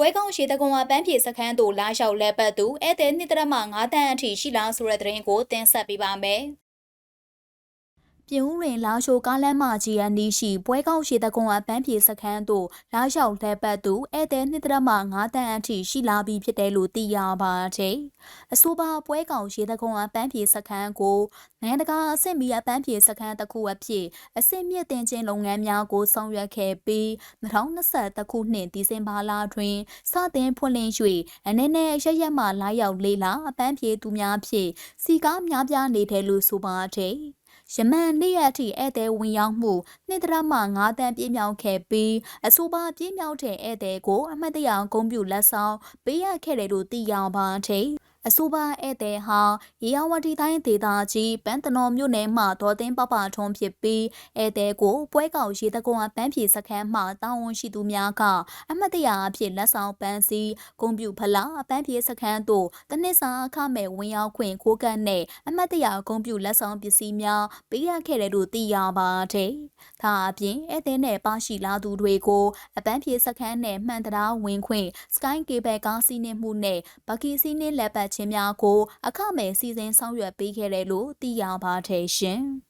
ပွဲကောင်းရှိတကွန်ဝပန်းဖြေစခန်းသို့လာလျှောက်လက်ပတ်သူဧည့်သည်နှစ်တရမှ9တန်းအထိရှိလားဆိုတဲ့သတင်းကိုတင်ဆက်ပေးပါမယ်။ ပြင်းဦးရင်လာရှိုကားလမ်းမကြီးအနီးရှိပွဲကောင်းရှိတကွန်ဝပန်းဖြေစခန်းသို့လာလျှောက်လက်ပတ်သူဧည့်သည်နှစ်တရမှ9တန်းအထိရှိလာပြီဖြစ်တယ်လို့သိရပါတယ်။အဆိုပါပွဲကောင်းရှိတကွန်ဝပန်းဖြေစခန်းကိုနိုင်ငံတကာအဆင့်မီအပန်းဖြေစခန်းတစ်ခုအဖြစ်အဆင့်မြင့်တင်ခြင်းလုပ်ငန်းများကိုဆောင်ရွက်ခဲ့ပြီး2021ခုနှစ်ဒီဇင်ဘာလတွင်စတင်ဖွင့်လှစ်၍အနေနဲ့ရရက်မှလာရောက်လေးလာအပန်းဖြေသူများဖြင့်စီကားများပြားနေတယ်လို့ဆိုပါတယ်။ ယမန်နေ့ရက်အထိဧည့်သည်ဝင်ရောက်မှုနှစ်တရမှ9တန်းပြည့်မြောက်ခဲ့ပြီးအဆိုပါပြည့်မြောက်တဲ့ဧည့်သည်ကိုအမှတ်တရဂုဏ်ပြုလက်ဆောင်ပေးရခဲ့တယ်လို့သိရပါတယ်။ အဆိုပါဧည့်သည်ဟာရေယာဝတီတိုင်းဒေသကြီးပန်းတနော်မြို့နယ်မှဒေါ်သိန်းပပထွန်းဖြစ်ပြီးဧည့်သည်ကိုပွဲကောက်ရေတကွန်ပန်းဖြေစခန်းမှတာဝန်ရှိသူများကအမတ်တရာအဖြစ်လက်ဆောင်ပန်းစည်းဂုံပြူဖလားပန်းဖြေစခန်းသို့တနစ်စာအခမဲ့ဝင်ရောက်ခွင့်ခိုးကန့်နဲ့အမတ်တရာဂုံပြူလက်ဆောင်ပစ္စည်းများပေးရခဲ့တယ်လို့သိရပါတယ်။ ဒါအပြင်ဧည့်သည်နဲ့ပါရှိလာသူတွေကိုအပန်းဖြေစခန်းနဲ့မှန်တရားဝင်ခွင့် Sky Cable ကားစီးနှင်းမှုနဲ့ဘကီစီးနှင်းလက်ပတ်ခြင်းများကိုအခမဲ့စီစဉ်ဆောင်ရွက်ပေးခဲ့တယ်လို့သိရပါတယ်ရှင်။